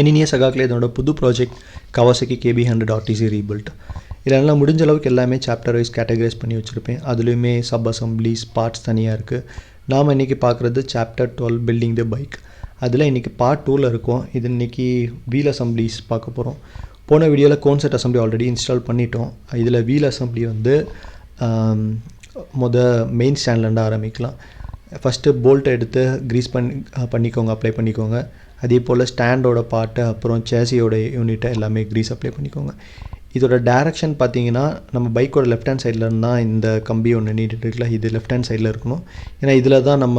எனினிய சகாக்கில் இதனோட புது project Kawasaki KB hundred RTC rebuild இதெல்லாம் முடிஞ்ச அளவுக்கு எல்லாமே சாப்டர் வைஸ் கேட்டகரைஸ் பண்ணி வச்சுருப்பேன். அதுலேயுமே சப் அசம்பிளிஸ் பார்ட்ஸ் தனியாக இருக்குது நாம் இன்றைக்கி பார்க்குறது chapter twelve building the bike அதில் இன்றைக்கி பார்ட் டூவில் இருக்கும். இது இன்றைக்கி வீல் அசம்பிளிஸ் பார்க்க போகிறோம் போன வீடியோவில் கோன்செட் அசம்பிளி ஆல்ரெடி இன்ஸ்டால் பண்ணிட்டோம். இதில் வீல் அசம்பிளி வந்து மொத மெயின் ஸ்டாண்ட்லேருந்து ஆரம்பிக்கலாம். ஃபஸ்ட்டு போல்ட்டை எடுத்து க்ரீஸ் பண்ணி பண்ணிக்கோங்க அப்ளை பண்ணிக்கோங்க. அதே போல் ஸ்டாண்டோட பார்ட்டு அப்புறம் சேசியோட யூனிட்டை எல்லாமே க்ரீஸ் அப்ளை பண்ணிக்கோங்க. இதோட டேரெக்ஷன் பார்த்தீங்கன்னா நம்ம பைக்கோட லெஃப்ட் ஹேண்ட் சைடில் இருந்தால் இந்த கம்பி ஒன்று நீட்டிட்டு இருக்குல்ல இது லெஃப்ட் ஹேண்ட் சைடில் இருக்கணும். ஏன்னா இதில் தான் நம்ம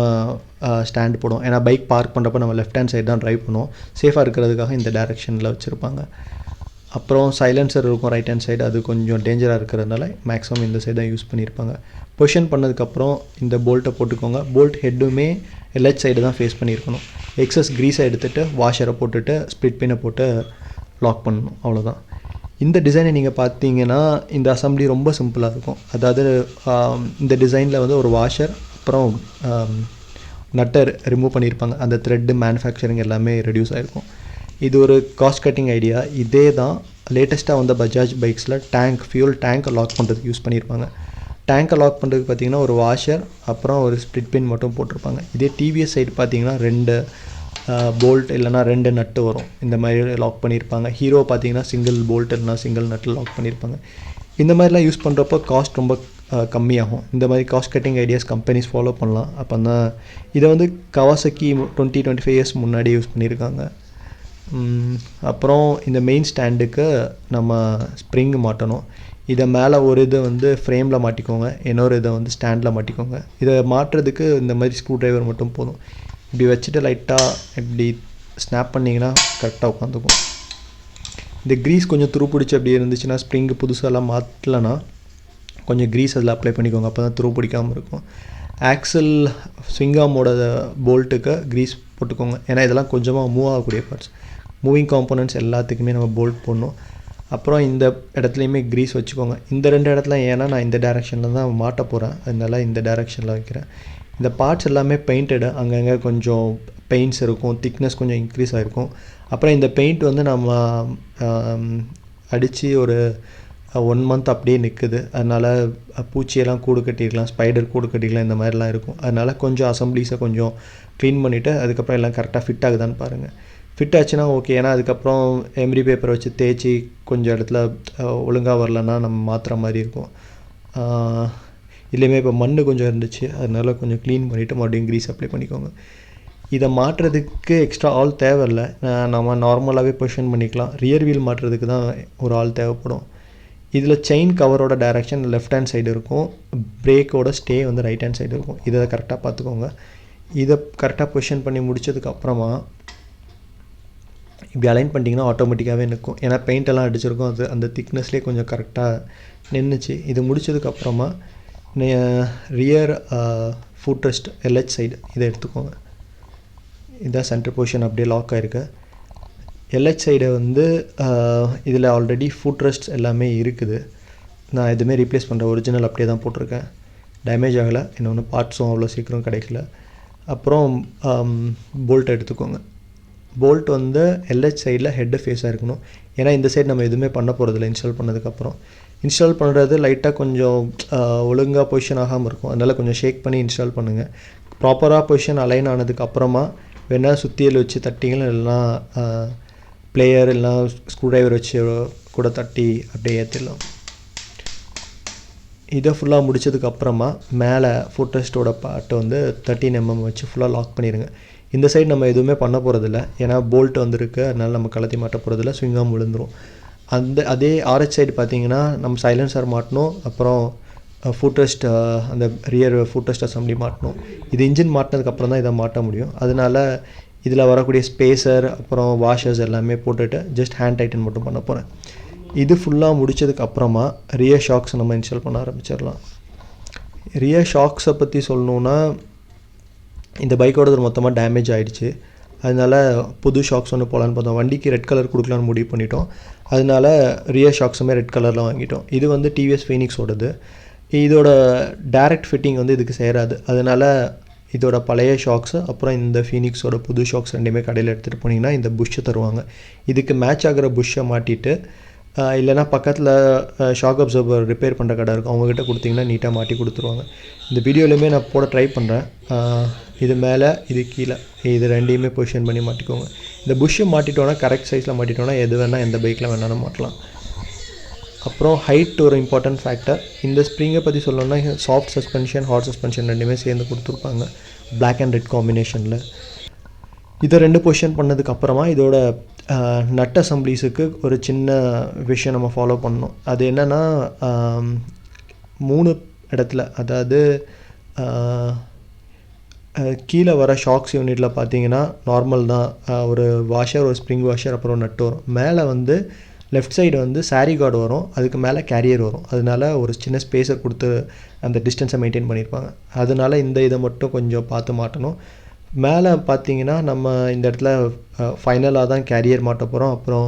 ஸ்டாண்ட் போடும் ஏன்னா பைக் பார்க் பண்ணுறப்ப நம்ம லெஃப்ட் ஹேண்ட் சைடு தான் ட்ரைவ் பண்ணுவோம். சேஃபாக இருக்கிறதுக்காக இந்த டேரெக்ஷனில் வச்சுருப்பாங்க. அப்புறம் சைலன்சர் இருக்கும் ரைட் ஹேண்ட் சைடு அது கொஞ்சம் டேஞ்சராக இருக்கிறதுனால மேக்ஸிமம் இந்த சைடு தான் யூஸ் பண்ணியிருப்பாங்க பொஷன் பண்ணதுக்கப்புறம் இந்த போல்ட்டை போட்டுக்கோங்க. போல்ட் ஹெட்டுமே லெஃப்ட் சைடு தான் ஃபேஸ் பண்ணியிருக்கணும். எக்ஸஸ் க்ரீஸை எடுத்துகிட்டு வாஷரை போட்டுட்டு ஸ்ப்ளிட் பின்னை போட்டு லாக் பண்ணணும். அவ்வளோதான் இந்த டிசைனை நீங்கள் பார்த்தீங்கன்னா இந்த அசம்பிளி ரொம்ப சிம்பிளாக இருக்கும். அதாவது இந்த டிசைனில் வந்து ஒரு வாஷர் அப்புறம் நட்டை ரிமூவ் பண்ணியிருப்பாங்க. அந்த த்ரெட்டு மேனுஃபேக்சரிங் எல்லாமே ரெடியூஸ் ஆகிருக்கும் இது ஒரு காஸ்ட் கட்டிங் ஐடியா இதே தான் லேட்டஸ்ட்டாக வந்த பஜாஜ் பைக்ஸில் டேங்க் ஃபியூல் டேங்க்கை லாக் பண்ணுறதுக்கு யூஸ் பண்ணியிருப்பாங்க. டேங்கை லாக் பண்ணுறதுக்கு பார்த்தீங்கன்னா ஒரு வாஷர் அப்புறம் ஒரு ஸ்ப்ளிட் பின் மட்டும் போட்டிருப்பாங்க. இதே டிவிஎஸ் சைடு பார்த்தீங்கன்னா ரெண்டு போல்ட் இல்லைனா ரெண்டு நட்டு வரும். இந்த மாதிரி லாக் பண்ணியிருப்பாங்க. ஹீரோ பார்த்தீங்கன்னா சிங்கிள் போல்ட் இல்லைனா சிங்கிள் நட்டு லாக் பண்ணியிருப்பாங்க. இந்த மாதிரிலாம் யூஸ் பண்ணுறப்போ காஸ்ட் ரொம்ப கம்மியாகும். இந்த மாதிரி cost cutting ideas companies follow பண்ணலாம். அப்போ தான் இதை வந்து Kawasaki twenty twenty five years முன்னாடி யூஸ் பண்ணியிருக்காங்க அப்புறம் இந்த மெயின் ஸ்டாண்டுக்கு நம்ம ஸ்ப்ரிங் மாட்டணும். இதை மேலே ஒரு இதை வந்து ஃப்ரேமில் மாட்டிக்கோங்க. இன்னொரு இதை வந்து ஸ்டாண்டில் மாட்டிக்கோங்க. இதை மாட்டுறதுக்கு இந்த மாதிரி ஸ்க்ரூ டிரைவர் மட்டும் போதும். இப்படி வச்சுட்டு லைட்டாக இப்படி ஸ்னாப் பண்ணிங்கன்னா கரெக்டாக உட்காந்துக்கும். இந்த க்ரீஸ் கொஞ்சம் துரு பிடிச்சி அப்படி இருந்துச்சுன்னா ஸ்ப்ரிங்கு புதுசாலாம் மாற்றலைன்னா கொஞ்சம் க்ரீஸ் அதில் அப்ளை பண்ணிக்கோங்க. அப்போ தான் துரு பிடிக்காமல் இருக்கும் ஆக்சல் ஸ்விங்காமோட போல்ட்டுக்கு க்ரீஸ் போட்டுக்கோங்க. ஏன்னா இதெல்லாம் கொஞ்சமாக மூவ் ஆகக்கூடிய பார்ட்ஸ் மூவிங் காம்போனன்ட்ஸ் எல்லாத்துக்குமே நம்ம போல்ட் போடணும். அப்புறம் இந்த இடத்துலையுமே க்ரீஸ் வச்சுக்கோங்க. இந்த ரெண்டு இடத்துல ஏன்னா நான் இந்த டேரெக்ஷனில் தான் மாட்ட போகிறேன் அதனால் இந்த டேரெக்ஷனில் வைக்கிறேன். இந்த பார்ட்ஸ் எல்லாமே பெயிண்டடு அங்கங்கே கொஞ்சம் பெயிண்ட்ஸ் இருக்கும் திக்னஸ் கொஞ்சம் இன்க்ரீஸ் ஆகிருக்கும் அப்புறம் இந்த பெயிண்ட் வந்து நம்ம அடித்து ஒரு ஒன் மந்த் அப்படியே நிற்குது அதனால் பூச்சியெல்லாம் கூடு கட்டிருக்கலாம் ஸ்பைடர் கூடு கட்டிக்கலாம் இந்த மாதிரிலாம் இருக்கும். அதனால் கொஞ்சம் அசம்பிளிஸை கொஞ்சம் க்ளீன் பண்ணிவிட்டு அதுக்கப்புறம் எல்லாம் கரெக்டாக ஃபிட் ஆகுதான்னு பாருங்கள் ஃபிட் ஆச்சுன்னா ஓகே ஏன்னா அதுக்கப்புறம் எம்ரி பேப்பரை வச்சு தேய்ச்சி கொஞ்சம் இடத்துல ஒழுங்காக வரலன்னா நம்ம மாற்றுற மாதிரி இருக்கும். இல்லையுமே இப்போ மண் கொஞ்சம் இருந்துச்சு. அதனால கொஞ்சம் க்ளீன் பண்ணிவிட்டு மறுபடியும் க்ரீஸ் அப்ளை பண்ணிக்கோங்க. இதை மாற்றுறதுக்கு எக்ஸ்ட்ரா ஆள் தேவையில்லை. நம்ம நார்மலாகவே பொசிஷன் பண்ணிக்கலாம். ரியர் வீல் மாட்டுறதுக்கு தான் ஒரு ஆள் தேவைப்படும். இதில் செயின் கவரோட டைரக்ஷன் லெஃப்ட் ஹேண்ட் சைடு இருக்கும். பிரேக்கோட ஸ்டே வந்து ரைட் ஹேண்ட் சைடு இருக்கும். இதை கரெக்டாக பார்த்துக்கோங்க. இதை கரெக்டாக பொசிஷன் பண்ணி முடித்ததுக்கப்புறமா இப்படி அலைன் பண்ணிட்டீங்கன்னா ஆட்டோமேட்டிக்காகவே நிற்கும். ஏன்னா பெயிண்டெல்லாம் அடிச்சிருக்கும். அது அந்த திக்னஸ்லேயே கொஞ்சம் கரெக்டாக நின்றுச்சு இது முடிச்சதுக்கப்புறமா rear foot rest LH side இதை எடுத்துக்கோங்க. இதான் சென்டர் பொசிஷன் அப்படியே லாக் ஆகிருக்கு எல்ஹெச் சைடு வந்து இதில் ஆல்ரெடி ஃபுட் ரெஸ்ட் எல்லாமே இருக்குது. நான் எதுவுமே ரீப்ளேஸ் பண்ணுற ஒரிஜினல் அப்படியே தான் போட்டிருக்கேன். டேமேஜ் ஆகலை. இன்னொன்று பார்ட்ஸும் அவ்வளோ சீக்கிரம் கிடைக்கல. அப்புறம் போல்ட் எடுத்துக்கோங்க. போல்ட் வந்து எல்ஹெச் சைடில் ஹெட்டு ஃபேஸாக இருக்கணும். ஏன்னா இந்த சைடு நம்ம எதுவுமே பண்ண போகிறதில்ல இன்ஸ்டால் பண்ணதுக்கப்புறம். இன்ஸ்டால் பண்ணுறது லைட்டாக கொஞ்சம் ஒழுங்காக பொசிஷன் ஆகாமல் இருக்கும். அதனால் கொஞ்சம் ஷேக் பண்ணி இன்ஸ்டால் பண்ணுங்கள் ப்ராப்பராக பொசிஷன் அலைன் ஆனதுக்கு அப்புறமா வேணால் சுத்தியல் வச்சு தட்டிங்களும் இல்லைனா பிளேயர் இல்லைனா ஸ்க்ரூ டிரைவர் வச்சு கூட தட்டி அப்படியே ஏற்றிடலாம் இதை ஃபுல்லாக முடித்ததுக்கப்புறமா மேலே ஃபோட்டோஸ்டோட பாட்டை வந்து தேர்ட்டின் எம்எம் வச்சு ஃபுல்லாக லாக் பண்ணிடுங்க இந்த சைடு நம்ம எதுவுமே பண்ண போகிறதில்ல ஏன்னா போல்ட் வந்திருக்கு. அதனால் நம்ம கலத்தி மாட்ட போகிறதில்ல ஸ்விங்காக விழுந்துரும் அந்த அதே ஆர்ஹெச் சைடு பார்த்தீங்கன்னா நம்ம சைலன்சர் மாட்டணும். அப்புறம் ஃபுட்ரெஸ்ட் அந்த ரியர் ஃபுட் ரெஸ்ட் அசம்பிளி மாட்டணும். இது இன்ஜின் மாட்டினதுக்கப்புறம் தான் இதை மாட்ட முடியும். அதனால இதில் வரக்கூடிய ஸ்பேசர் அப்புறம் வாஷர்ஸ் எல்லாமே போட்டுட்டு ஜஸ்ட் ஹேண்ட் டைட்டன் மட்டும் பண்ண போகிறேன் இது ஃபுல்லாக முடிச்சதுக்கு அப்புறமா ரியர் ஷாக்ஸ் நம்ம இன்ஸ்டால் பண்ண ஆரம்பிச்சிடலாம். ரியர் ஷாக்ஸை பற்றி சொல்லணுன்னா இந்த பைக்கோடது மொத்தமாக டேமேஜ் ஆகிடுச்சு அதனால புது ஷாக்ஸ் ஒன்று போகலான்னு பார்த்தோம். வண்டிக்கு ரெட் கலர் கொடுக்கலான்னு முடிவு பண்ணிட்டோம். அதனால ரியர் ஷாக்ஸுமே ரெட் கலரில் வாங்கிட்டோம். இது வந்து டிவிஎஸ் ஃபீனிக்ஸோடது இதோட டைரக்ட் ஃபிட்டிங் வந்து இதுக்கு சேராது. அதனால் இதோட பழைய ஷாக்ஸு அப்புறம் இந்த ஃபீனிக்ஸோட புது ஷாக்ஸ் ரெண்டுமே கடையில் எடுத்துகிட்டு போனீங்கன்னா இந்த புஷ்ஷை தருவாங்க. இதுக்கு மேட்ச் ஆகிற புஷ்ஷை மாட்டிட்டு இல்லைனா பக்கத்தில் ஷாக் அப்சர்வர் ரிப்பேர் பண்ணுற கடை இருக்கும். அவங்ககிட்ட கொடுத்தீங்கன்னா நீட்டாக மாட்டி கொடுத்துருவாங்க. இந்த வீடியோலையுமே நான் போட ட்ரை பண்ணுறேன் இது மேலே இது கீழே. இது ரெண்டையுமே பொசிஷன் பண்ணி மாட்டிக்கோங்க. இந்த புஷ்ஷை மாட்டிட்டோன்னா கரெக்ட் சைஸில் மாட்டிட்டோன்னா எது வேணால் எந்த பைக்கில் வேணாலும் மாட்டலாம். அப்புறம் ஹைட் ஒரு இம்பார்ட்டன்ட் ஃபேக்டர் இந்த ஸ்ப்ரிங்கை பற்றி சொல்லணும்னா சாஃப்ட் சஸ்பென்ஷன் ஹாட் சஸ்பென்ஷன் ரெண்டுமே சேர்ந்து கொடுத்துருப்பாங்க. பிளாக் அண்ட் ரெட் காம்பினேஷனில் இதை ரெண்டு பொசிஷன் பண்ணதுக்கப்புறமா இதோட நட் அசம்பிளிஸுக்கு ஒரு சின்ன விஷயம் நம்ம ஃபாலோ பண்ணணும். அது என்னென்னா மூணு இடத்துல அதாவது கீழே வர ஷாக்ஸ் யூனிட்டில் பார்த்தீங்கன்னா நார்மல் தான். ஒரு வாஷர் ஒரு ஸ்ப்ரிங் வாஷர் அப்புறம் நட்டு வரும். மேலே வந்து லெஃப்ட் சைடு வந்து சாரி கார்டு வரும். அதுக்கு மேலே கேரியர் வரும். அதனால ஒரு சின்ன ஸ்பேஸை கொடுத்து அந்த டிஸ்டன்ஸை மெயின்டைன் பண்ணியிருப்பாங்க. அதனால இந்த இதை மட்டும் கொஞ்சம் பார்த்து மாட்டணும். மேலே பார்த்தீங்கன்னா நம்ம இந்த இடத்துல ஃபைனலாக தான் கேரியர் மாட்ட போகிறோம் அப்புறம்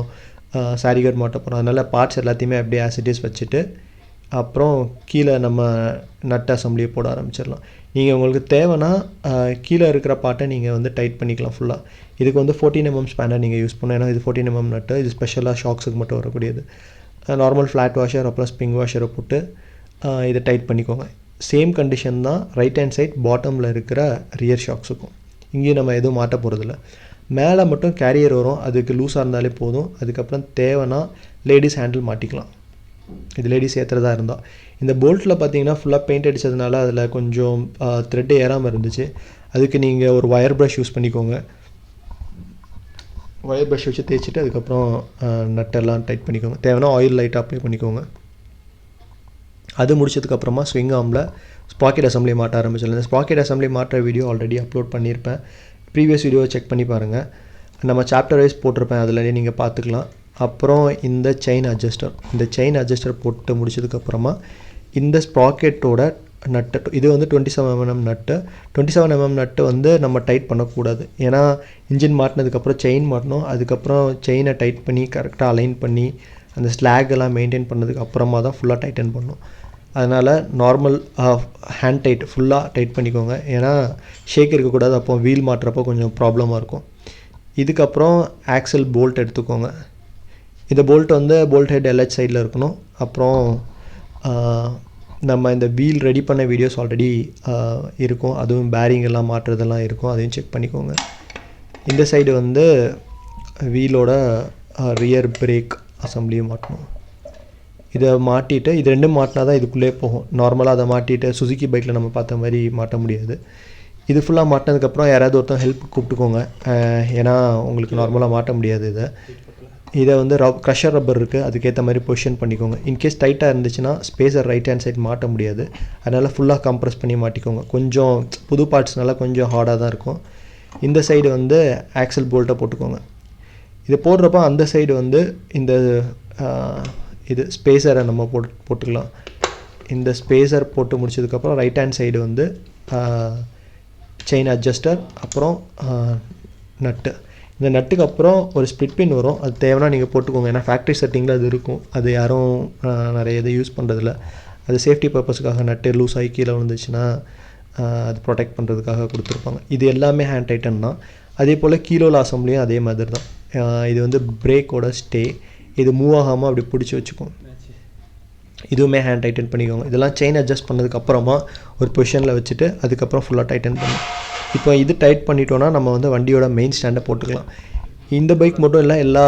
சாரி மாட்ட போகிறோம் அதனால் பார்ட்ஸ் எல்லாத்தையுமே அப்படியே ஆசிட்டிஸ் வச்சுட்டு அப்புறம் கீழே நம்ம நட் அசம்பிளியை போட ஆரம்பிச்சிடலாம். நீங்கள் உங்களுக்கு தேவைன்னா கீழே இருக்கிற பாட்டை நீங்கள் வந்து டைட் பண்ணிக்கலாம் ஃபுல்லாக இதுக்கு வந்து ஃபோர்டீன் எம்எம் ஸ்பேனர் நீங்கள் யூஸ் பண்ணணும். ஏன்னா இது ஃபோர்டீன் எம்எம் mm நட்டு இது ஸ்பெஷலாக ஷாக்ஸுக்கு மட்டும் வரக்கூடியது. நார்மல் ஃப்ளாட் வாஷர் அப்புறம் ஸ்ப்ரிங் வாஷரை போட்டு இதை டைட் பண்ணிக்கோங்க. சேம் கண்டிஷன் தான் ரைட் ஹேண்ட் சைட் பாட்டமில் இருக்கிற ரியர் ஷாக்ஸுக்கும் இங்கேயும் நம்ம எதுவும் மாட்ட போகிறதில்ல மேலே மட்டும் கேரியர் வரும். அதுக்கு லூஸாக இருந்தாலே போதும். அதுக்கப்புறம் தேவைன்னா லேடிஸ் ஹேண்டில் மாட்டிக்கலாம். இது லேடிஸ் ஏற்றுறதா இருந்தால் இந்த போல்ட்டில் பார்த்தீங்கன்னா ஃபுல்லாக பெயிண்ட் அடித்ததுனால அதில் கொஞ்சம் த்ரெட் ஏறாமல் இருந்துச்சு. அதுக்கு நீங்கள் ஒரு ஒயர் ப்ரஷ் யூஸ் பண்ணிக்கோங்க. ஒயர் ப்ரஷ் வச்சு தேய்ச்சிட்டு அதுக்கப்புறம் நட்டெல்லாம் டைட் பண்ணிக்கோங்க. தேவைன்னா ஆயில் லைட்டாக அப்ளை பண்ணிக்கோங்க. அது முடிச்சதுக்கப்புறமா ஸ்விங் ஆமில் ஸ்பாக்கெட் அசம்பிளி மாட்ட ஆரம்பிச்சிடலாம் இந்த ஸ்பாக்கெட் அசம்பிளி மாட்டுற வீடியோ ஆல்ரெடி அப்லோட் பண்ணியிருப்பேன் ப்ரீவியஸ் வீடியோவை செக் பண்ணி பாருங்கள் நம்ம சாப்டர் வைஸ் போட்டிருப்பேன். அதில் நீங்கள் பார்த்துக்கலாம் அப்புறம் இந்த செயின் அட்ஜஸ்டர் இந்த செயின் அட்ஜஸ்டர் போட்டு முடிச்சதுக்கப்புறமா இந்த ஸ்பாக்கெட்டோட நட்டு இது வந்து twenty seven MM nut twenty seven MM nut வந்து நம்ம டைட் பண்ணக்கூடாது. ஏன்னா இன்ஜின் மாட்டினதுக்கப்புறம் செயின் மாட்டணும். அதுக்கப்புறம் செயினை டைட் பண்ணி கரெக்டாக அலைன் பண்ணி அந்த ஸ்லாக் எல்லாம் மெயின்டைன் பண்ணதுக்கு அப்புறமா தான் ஃபுல்லாக டைட்டன் பண்ணணும் அதனால் நார்மல் ஹேண்ட் டைட் ஃபுல்லாக டைட் பண்ணிக்கோங்க. ஏன்னா ஷேக் இருக்கக்கூடாது. அப்போ வீல் மாட்டுறப்போ கொஞ்சம் ப்ராப்ளமாக இருக்கும். இதுக்கப்புறம் ஆக்சல் போல்ட் எடுத்துக்கோங்க. இந்த போல்ட் வந்து போல்ட் ஹெட் எல்ஹெச் சைடில் இருக்கணும். அப்புறம் uh, நம்ம இந்த வீல் ரெடி பண்ண வீடியோஸ் ஆல்ரெடி uh, இருக்கும். அதுவும் பேரிங் எல்லாம் மாட்டுறதெல்லாம் இருக்கும். அதையும் செக் பண்ணிக்கோங்க. இந்த சைடு வந்து வீலோட ரியர் பிரேக் அசம்பிளியும் மாட்டணும். இதை மாட்டிட்டு இது ரெண்டும் மாட்டினா தான் இதுக்குள்ளே போகும். நார்மலாக அதை மாட்டிட்டு சுசுக்கி பைக்கில் நம்ம பார்த்த மாதிரி மாட்ட முடியாது. இது ஃபுல்லாக மாட்டினதுக்கப்புறம் யாராவது ஒருத்தன் ஹெல்ப் கூப்பிட்டுக்கோங்க. ஏன்னா உங்களுக்கு நார்மலாக மாட்ட முடியாது இதை. இதை வந்து ரப் க்ரஷர் ரப்பர் இருக்குது அதுக்கேற்ற மாதிரி பொசிஷன் பண்ணிக்கோங்க. இன்கேஸ் டைட்டாக இருந்துச்சுன்னா ஸ்பேஸர் ரைட் ஹேண்ட் சைட் மாட்ட முடியாது. அதனால் ஃபுல்லாக கம்ப்ரஸ் பண்ணி மாட்டிக்கோங்க. கொஞ்சம் புது பார்ட்ஸ்னால கொஞ்சம் ஹார்டாக தான் இருக்கும். இந்த சைடு வந்து ஆக்சல் போல்ட்டை போட்டுக்கோங்க. இதை போடுறப்ப அந்த சைடு வந்து இந்த இது ஸ்பேஸரை நம்ம போட்டு போட்டுக்கலாம். இந்த ஸ்பேஸர் போட்டு முடிச்சதுக்கப்புறம் ரைட் ஹேண்ட் சைடு வந்து செயின் அட்ஜஸ்டர் அப்புறம் நட்டு இந்த நட்டுக்கு அப்புறம் ஒரு ஸ்ப்ளிட் பின் வரும். அது தேவைன்னா நீங்கள் போட்டுக்கோங்க. ஏன்னா ஃபேக்ட்ரி செட்டிங்கில் அது இருக்கும். அது யாரும் நிறைய இதை யூஸ் பண்ணுறதில்ல அது சேஃப்டி பர்பஸ்க்காக நட்டு லூஸ் ஆகி கீழே விழுந்துச்சுன்னா அது ப்ரொடெக்ட் பண்ணுறதுக்காக கொடுத்துருப்பாங்க. இது எல்லாமே ஹேண்ட் டைட்டன் தான். அதே போல் கீழோல அசம்பிளியும் அதே மாதிரி தான் இது வந்து பிரேக்கோட ஸ்டே இது மூவ் ஆகாமல் அப்படி பிடிச்சி வச்சுக்கும். இதுவுமே ஹேண்ட் டைட்டன் பண்ணிக்கோங்க. இதெல்லாம் செயின் அட்ஜஸ்ட் பண்ணதுக்கப்புறமா ஒரு பொசிஷனில் வச்சுட்டு அதுக்கப்புறம் ஃபுல்லாக டைட்டன் பண்ணும் இப்போ இது டைட் பண்ணிட்டோன்னா நம்ம வந்து வண்டியோட மெயின் ஸ்டாண்டை போட்டுக்கலாம். இந்த பைக் மட்டும் இல்லை எல்லா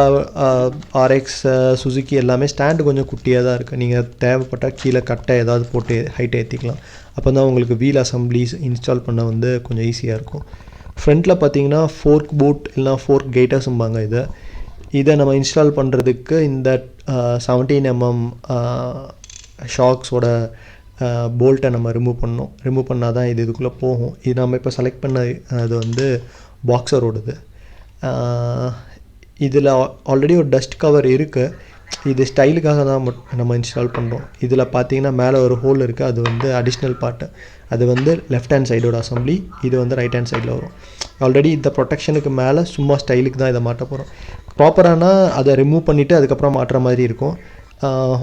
ஆர்எக்ஸ் சுசுக்கி எல்லாமே ஸ்டாண்டு கொஞ்சம் குட்டியாக தான் இருக்குது நீங்கள் தேவைப்பட்டால் கீழே கட்டை ஏதாவது போட்டு ஹைட் ஏற்றிக்கலாம் அப்போ தான் உங்களுக்கு வீல் அசம்பிளிஸ் இன்ஸ்டால் பண்ண வந்து கொஞ்சம் ஈஸியாக இருக்கும். ஃப்ரண்ட்டில் பார்த்தீங்கன்னா ஃபோர்க் போட் இல்லைனா ஃபோர்க் கேட்டர்ஸும்பாங்க இதை. இதை நம்ம இன்ஸ்டால் பண்ணுறதுக்கு இந்த செவன்டீன் எம்எம் ஷாக்ஸோட போல்ட்டை நம்ம ரிமூவ் பண்ணோம் ரிமூவ் பண்ணால் தான் இது இதுக்குள்ளே போகும். இது நம்ம இப்போ செலக்ட் பண்ண அது வந்து பாக்ஸரோடது இதில் ஆல்ரெடி ஒரு டஸ்ட் கவர் இருக்குது இது ஸ்டைலுக்காக தான் மட்- நம்ம இன்ஸ்டால் பண்ணுறோம் இதில் பார்த்தீங்கன்னா மேலே ஒரு ஹோல் இருக்குது அது வந்து அடிஷ்னல் பார்ட்டு அது வந்து லெஃப்ட் ஹேண்ட் சைடோட அசம்பிளி இது வந்து ரைட் ஹேண்ட் சைடில் வரும். ஆல்ரெடி இந்த ப்ரொடெக்ஷனுக்கு மேலே சும்மா ஸ்டைலுக்கு தான் இதை மாட்ட போகிறோம் ப்ராப்பரானா அதை ரிமூவ் பண்ணிவிட்டு அதுக்கப்புறம் மாட்டுற மாதிரி இருக்கும்.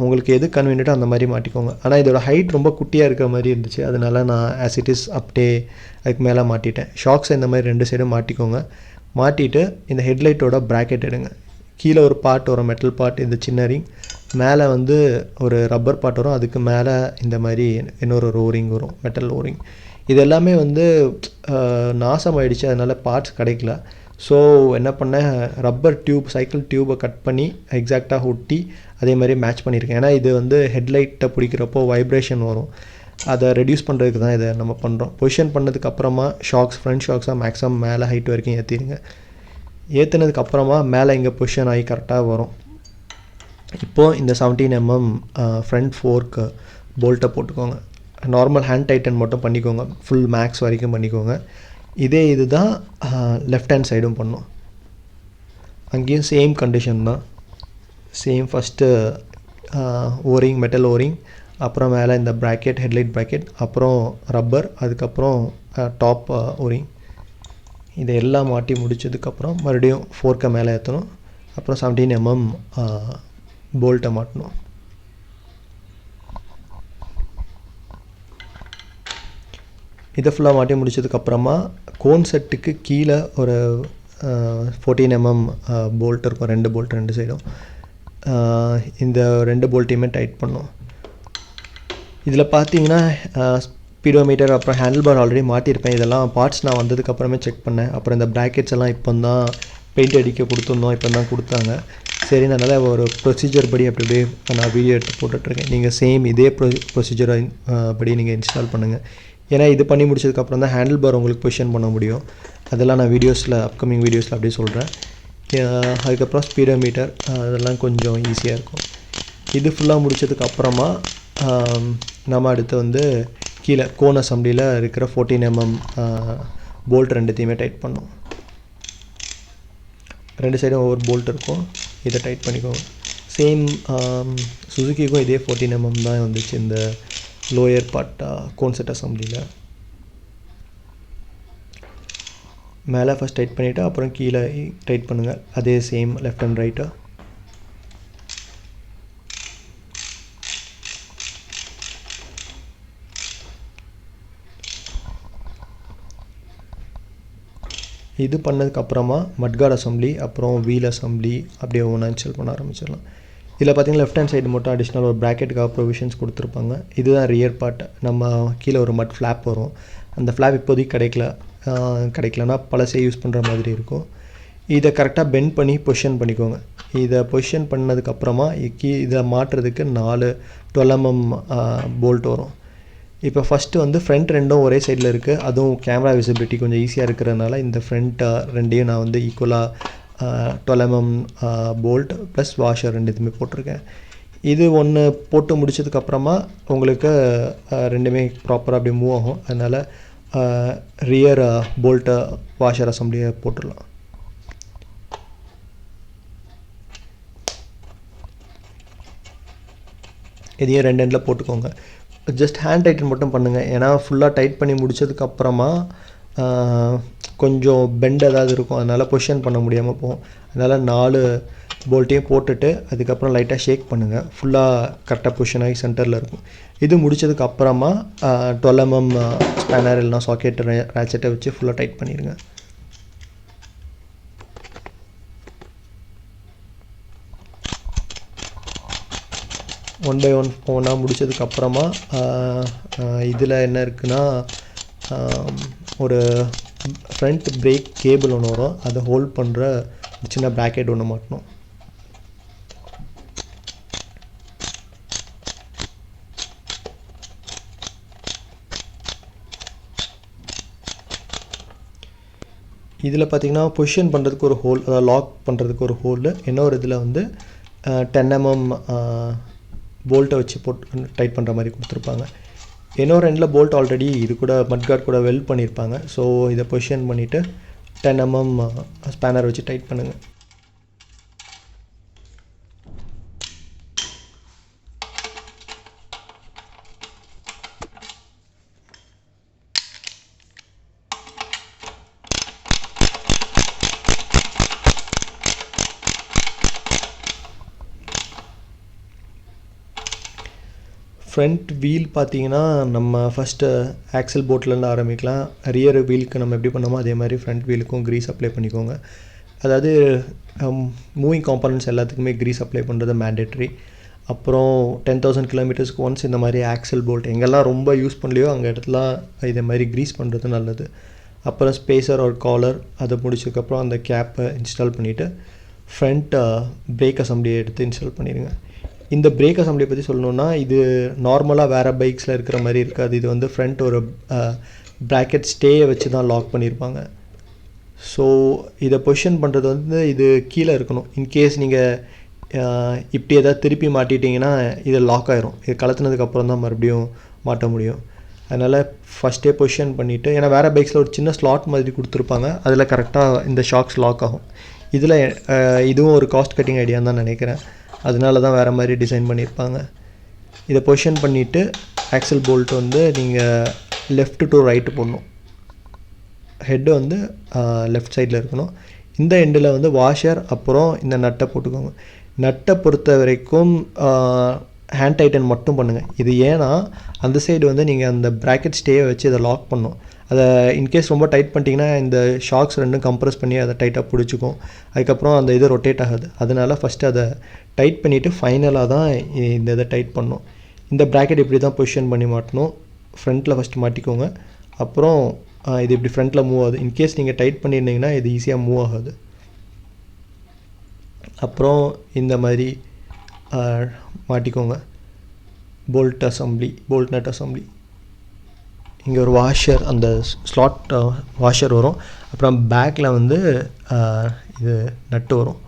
உங்களுக்கு எது கன்வீனியன்ட்டோ அந்த மாதிரி மாட்டிக்கோங்க. ஆனால் இதோட ஹைட் ரொம்ப குட்டியாக இருக்கிற மாதிரி இருந்துச்சு. அதனால நான் ஆஸ் இட் இஸ் அப்டே அதுக்கு மேலே மாட்டிட்டேன். ஷாக்ஸ் இந்த மாதிரி ரெண்டு சைடும் மாட்டிக்கோங்க. மாட்டிட்டு இந்த ஹெட்லைட்டோட ப்ராக்கெட் எடுங்க. கீழே ஒரு பார்ட் வரும் மெட்டல் பார்ட் இந்த சின்ன ரிங் மேலே வந்து ஒரு ரப்பர் பார்ட் வரும் அதுக்கு மேலே இந்த மாதிரி இன்னொரு ஒரு ஓரிங் வரும் மெட்டல் ஓரிங் இது எல்லாமே வந்து நாசமாயிடுச்சு அதனால் பார்ட்ஸ் கிடைக்கல. ஸோ என்ன பண்ணேன் ரப்பர் டியூப் சைக்கிள் டியூப்பை கட் பண்ணி எக்ஸாக்டாக ஒட்டி அதே மாதிரி மேட்ச் பண்ணியிருக்கேன். ஏன்னா இது வந்து ஹெட்லைட்டை பிடிக்கிறப்போ வைப்ரேஷன் வரும். அதை ரெடியூஸ் பண்ணுறதுக்கு தான் இதை நம்ம பண்ணுறோம் பொசிஷன் பண்ணதுக்கப்புறமா ஷாக்ஸ் ஃப்ரண்ட் ஷாக்ஸாக மேக்ஸிமம் மேலே ஹைட் வரைக்கும் ஏற்றிடுங்க ஏற்றுனதுக்கு அப்புறமா மேலே இங்கே பொசிஷன் ஆகி கரெக்டாக வரும். இப்போது இந்த செவன்டீன் எம்எம் ஃப்ரண்ட் ஃபோர்க்கு போல்ட்டை போட்டுக்கோங்க. நார்மல் ஹேண்ட் டைட்டன் மட்டும் பண்ணிக்கோங்க. ஃபுல் மேக்ஸ் வரைக்கும் பண்ணிக்கோங்க. இதே இது தான் லெஃப்ட் ஹேண்ட் சைடும் பண்ணும். அங்கேயும் சேம் கண்டிஷன் தான். Same first O ring metal O ring அப்புறம் மேலே இந்த ப்ராக்கெட் ஹெட்லைட் ப்ராக்கெட் அப்புறம் ரப்பர் அதுக்கப்புறம் டாப் ஓரிங் இதை எல்லாம் மாட்டி முடிச்சதுக்கப்புறம் மறுபடியும் ஃபோர்க்கை மேலே ஏற்றணும் அப்புறம் செவன்டீன் எம்எம் போல்ட்டை மாட்டணும். இதை ஃபுல்லாக மாட்டி முடிச்சதுக்கப்புறமா கோன் செட்டுக்கு கீழே ஒரு ஃபோர்டீன் எம்எம் போல்ட் இருக்கும். ரெண்டு போல்ட் ரெண்டு சைடும் இந்த ரெண்டு போல்ட்டையுமே டைட் பண்ணும். இதில் பார்த்தீங்கன்னா ஸ்பீடோமீட்டர் அப்புறம் ஹேண்டில் பார் ஆல்ரெடி மாட்டியிருப்பேன் இதெல்லாம் பார்ட்ஸ் நான் வந்ததுக்கப்புறமே செக் பண்ணேன். அப்புறம் இந்த ப்ராக்கெட்ஸ் எல்லாம் இப்போ தான் பெயிண்ட் அடிக்க கொடுத்துருந்தோம். இப்போ தான் கொடுத்தாங்க. சரி அதனால் ஒரு ப்ரொசீஜர் படி அப்படி அப்படியே நான் வீடியோ எடுத்து போட்டுட்ருக்கேன். நீங்கள் சேம் இதே ப்ரொ ப்ரொசீஜர் படி நீங்கள் இன்ஸ்டால் பண்ணுங்கள் ஏன்னா இது பண்ணி முடிச்சதுக்கப்புறம் தான் ஹேண்டில் பார் உங்களுக்கு பொசிஷன் பண்ண முடியும். அதெல்லாம் நான் வீடியோஸில் அப்கமிங் வீடியோஸில் அப்படியே சொல்கிறேன் அதுக்கப்புறம் ஸ்பீடோமீட்டர் அதெல்லாம் கொஞ்சம் ஈஸியாக இருக்கும். இது ஃபுல்லாக முடிச்சதுக்கு அப்புறமா நம்ம அடுத்து வந்து கீழே கோன் அசம்பிளியில் இருக்கிற ஃபோர்டீன் எம்எம் போல்ட் ரெண்டுத்தையுமே டைட் பண்ணோம். ரெண்டு சைடும் ஒவ்வொரு போல்ட் இருக்கும். இதை டைட் பண்ணிக்கோங்க. சேம் சுசுக்கிக்கும் இதே ஃபோர்டீன் எம்எம் தான் வந்துச்சு இந்த லோயர் பார்ட் கோன்செட் அசம்பிளியில் மேலே ஃபஸ்ட் டைட் பண்ணிவிட்டு அப்புறம் கீழே டைட் பண்ணுங்கள் அதே சேம் லெஃப்ட் அண்ட் ரைட்டாக இது பண்ணதுக்கப்புறமா மட்கார்ட் அசம்பிளி அப்புறம் வீல் அசம்பிளி அப்படியே ஒவ்வொன்றா இன்ஸ்டால் பண்ண ஆரம்பிச்சிடலாம். இதில் பார்த்தீங்கன்னா லெஃப்ட் ஹேண்ட் சைடு மட்டும் அடிஷ்னல் ஒரு ப்ராக்கெட்டுக்காக ப்ரொவிஷன்ஸ் கொடுத்துருப்பாங்க. இதுதான் ரியர் பார்ட் நம்ம கீழே ஒரு மட் ஃப்ளாப் வரும். அந்த ஃப்ளாப் இப்போதைக்கு கிடைக்கல. கிடைக்கலன்னா பழசே யூஸ் பண்ணுற மாதிரி இருக்கும். இதை கரெக்டாக பெண்ட் பண்ணி பொஷன் பண்ணிக்கோங்க. இதை பொஷன் பண்ணதுக்கப்புறமா கீ இதை மாட்டுறதுக்கு நாலு டுவெல் எம்எம் போல்ட் வரும். இப்போ ஃபஸ்ட்டு வந்து ஃப்ரண்ட் ரெண்டும் ஒரே சைடில் இருக்குது அதுவும் கேமரா விசிபிலிட்டி கொஞ்சம் ஈஸியாக இருக்கிறதுனால இந்த ஃப்ரண்ட் ரெண்டையும் நான் வந்து ஈக்குவலாக twelve mm bolt plus washer ரெண்டு இதுவுமே போட்டிருக்கேன். இது ஒன்று போட்டு முடிச்சதுக்கப்புறமா உங்களுக்கு ரெண்டுமே ப்ராப்பராக அப்படி மூவ் ஆகும். அதனால் ரியர் போல்ட்டை வாஷர் அசம்பிளியை போட்டுடலாம். இதையும் ரெண்டு எண்டில் போட்டுக்கோங்க. ஜஸ்ட் ஹேண்ட் டைட்டன் மட்டும் பண்ணுங்கள் ஏன்னா ஃபுல்லாக டைட் பண்ணி முடிச்சதுக்கப்புறமா கொஞ்சம் பெண்ட் ஏதாவது இருக்கும். அதனால் பொஷன் பண்ண முடியாமல் போகும். அதனால் நாலு போல்ட்டையும் போட்டுட்டு அதுக்கப்புறம் லைட்டாக ஷேக் பண்ணுங்கள் ஃபுல்லாக கரெக்டாக பொஷன் ஆகி சென்டரில் இருக்கும். இது முடித்ததுக்கு அப்புறமா டுவெல் எம்எம் ஸ்பேனர் இல்லைனா சாக்கெட் ரேச்சட்டை வச்சு ஃபுல்லாக டைட் பண்ணிடுங்க ஒன் பை ஒன் ஃபோனாக முடிச்சதுக்கப்புறமா இதில் என்ன இருக்குன்னா ஒரு ஃப்ரண்ட் பிரேக் கேபிள் ஒன்று வரும். அதை ஹோல்ட் பண்ணுற சின்ன ப்ராக்கெட் ஒன்று மாட்டணும். இதில் பார்த்தீங்கன்னா பொசிஷன் பண்ணுறதுக்கு ஒரு ஹோல் அதாவது லாக் பண்ணுறதுக்கு ஒரு ஹோல் இன்னொரு இதில் வந்து டென் எம்எம் போல்ட்டை வச்சு போட்டு டைட் பண்ணுற மாதிரி கொடுத்துருப்பாங்க. இன்னொரு ரெண்டில் போல்ட் ஆல்ரெடி இது கூட மட்கார்ட் கூட வெல்ட் பண்ணியிருப்பாங்க ஸோ இதை பொசிஷன் பண்ணிவிட்டு டென் எம்எம் ஸ்பேனர் வச்சு டைட் பண்ணுங்கள் ஃப்ரண்ட் வீல் பார்த்தீங்கன்னா நம்ம ஃபஸ்ட்டு ஆக்சல் போட்லேருந்து ஆரம்பிக்கலாம். ரியர் வீலுக்கு நம்ம எப்படி பண்ணோமோ அதே மாதிரி ஃப்ரண்ட் வீலுக்கும் க்ரீஸ் அப்ளை பண்ணிக்கோங்க. அதாவது மூவிங் காம்பனன்ட்ஸ் எல்லாத்துக்குமே க்ரீஸ் அப்ளை பண்ணுறது மேண்டேட்ரி அப்புறம் டென் தௌசண்ட் கிலோமீட்டர்ஸ்க்கு ஒன்ஸ் இந்த மாதிரி ஆக்சல் போல்ட் எங்கெல்லாம் ரொம்ப யூஸ் பண்ணலையோ அங்கே இடத்துல இதே மாதிரி க்ரீஸ் பண்ணுறது நல்லது. அப்புறம் ஸ்பேசர் ஒரு காலர் அதை முடிச்சதுக்கப்புறம் அந்த கேப்பை இன்ஸ்டால் பண்ணிவிட்டு ஃப்ரண்ட் பிரேக் அசம்பிளியை எடுத்து இன்ஸ்டால் பண்ணிடுங்க. இந்த பிரேக் அசம்பிளி பற்றி சொல்லணுன்னா இது நார்மலாக வேறு பைக்ஸில் இருக்கிற மாதிரி இருக்காது. இது வந்து ஃப்ரண்ட் ஒரு ப்ராக்கெட் ஸ்டேயை வச்சு தான் லாக் பண்ணியிருப்பாங்க ஸோ இதை பொசிஷன் பண்ணுறது வந்து இது கீழே இருக்கணும். இன்கேஸ் நீங்கள் இப்படி எதாவது திருப்பி மாட்டிட்டிங்கன்னா இது லாக் ஆயிரும். இது கலத்துனதுக்கப்புறம் தான் மறுபடியும் மாட்ட முடியும். அதனால் ஃபஸ்ட்டே பொசிஷன் பண்ணிவிட்டு ஏன்னா வேறு பைக்ஸில் ஒரு சின்ன ஸ்லாட் மாதிரி கொடுத்துருப்பாங்க. அதில் கரெக்டாக இந்த ஷாக்ஸ் லாக் ஆகும். இதில் இதுவும் ஒரு காஸ்ட் கட்டிங் ஐடியான்னு தான் நினைக்கிறேன். அதனால தான் வேறு மாதிரி டிசைன் பண்ணியிருப்பாங்க. இதை பொசிஷன் பண்ணிவிட்டு ஆக்சல் போல்ட் வந்து நீங்கள் லெஃப்ட் டு ரைட்டு போடணும். ஹெட்டு வந்து லெஃப்ட் சைடில் இருக்கணும். இந்த எண்டில் வந்து வாஷர் அப்புறம் இந்த நட்டை போட்டுக்கோங்க. நட்டை பொறுத்த வரைக்கும் ஹேண்ட் டைட்டன் மட்டும் பண்ணுங்கள் இது ஏன்னா அந்த சைடு வந்து நீங்கள் அந்த ப்ராக்கெட் ஸ்டேயை வச்சு இதை லாக் பண்ணும் அதை இன்கேஸ் ரொம்ப டைட் பண்ணிட்டீங்கன்னா இந்த ஷாக்ஸ் ரெண்டும் கம்ப்ரஸ் பண்ணி அதை டைட்டாக பிடிச்சிக்கும். அதுக்கப்புறம் அந்த இது ரொட்டேட் ஆகாது. அதனால் ஃபஸ்ட்டு அதை டைட் பண்ணிவிட்டு ஃபைனலாக தான் இந்த இதை டைட் பண்ணும். இந்த ப்ராக்கெட் இப்படி தான் பொசிஷன் பண்ணி மாட்டணும். ஃப்ரண்ட்டில் ஃபஸ்ட்டு மாட்டிக்கோங்க. அப்புறம் இது இப்படி ஃப்ரண்ட்டில் மூவ் ஆகுது. இன்கேஸ் நீங்கள் டைட் பண்ணியிருந்தீங்கன்னா இது ஈஸியாக மூவ் ஆகாது. அப்புறம் இந்த மாதிரி மாட்டிக்கோங்க. Bolt assembly bolt nut assembly இங்கே ஒரு வாஷர் அந்த ஸ்லாட் வாஷர் வரும். அப்புறம் பேக்கில் வந்து இது நட்டு வரும்.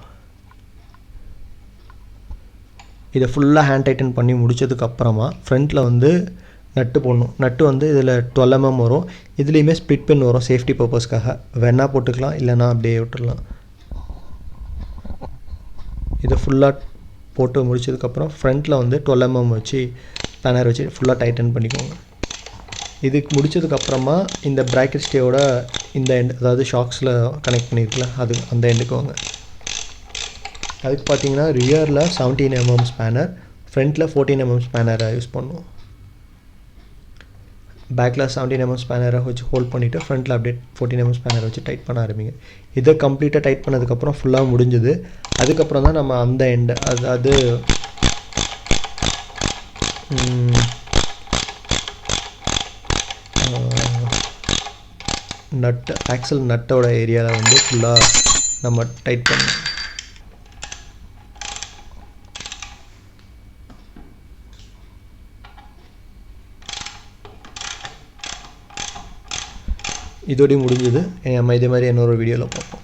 இதை ஃபுல்லாக ஹேண்ட் டைட்டன் பண்ணி முடிச்சதுக்கப்புறமா ஃப்ரண்ட்டில் வந்து நட்டு போடணும். நட்டு வந்து இதில் டுவெல் எம்எம் வரும். இதுலேயுமே ஸ்பிட் பென் வரும் சேஃப்டி பர்பஸ்க்காக வேணால் போட்டுக்கலாம் இல்லைனா அப்படியே விட்டுடலாம் இதை ஃபுல்லாக போட்டு முடிச்சதுக்கப்புறம் ஃப்ரண்ட்டில் வந்து டுவெல் எம்எம் mm வச்சு பேனர் வச்சு ஃபுல்லாக டைட்டன் பண்ணிக்கோங்க. இதுக்கு முடிச்சதுக்கப்புறமா இந்த ப்ராக்கெட் ஸ்டேயோட இந்த எண்ட் அதாவது ஷாக்ஸில் கனெக்ட் பண்ணியிருக்கல அது அந்த எண்டுக்கு வாங்க. அதுக்கு பார்த்தீங்கன்னா ரியரில் செவன்டீன் எம்எம் ஸ்பேனர் ஃப்ரண்ட்டில் ஃபோர்டீன் எம்எம் ஸ்பேனரை யூஸ் பண்ணுவோம். பேக்கில் செவன்டீன் எம்எம் ஸ்பேனரை வச்சு ஹோல்ட் பண்ணிவிட்டு ஃப்ரண்ட்டில் அப்படியே ஃபோர்டீன் எம்எம் ஸ்பேனரை வச்சு டைட் பண்ண ஆரம்பிங்க. இதை கம்ப்ளீட்டாக டைட் பண்ணதுக்கப்புறம் ஃபுல்லாக முடிஞ்சுது. அதுக்கப்புறம் தான் நம்ம அந்த எண்டு அதாவது நட் ஆக்சல் நட்டோட ஏரியாவில் வந்து ஃபுல்லாக நம்ம டைட் பண்ணணும் இதோடய முடிஞ்சது. நம்ம இதே மாதிரி இன்னொரு வீடியோவில் பார்ப்போம்.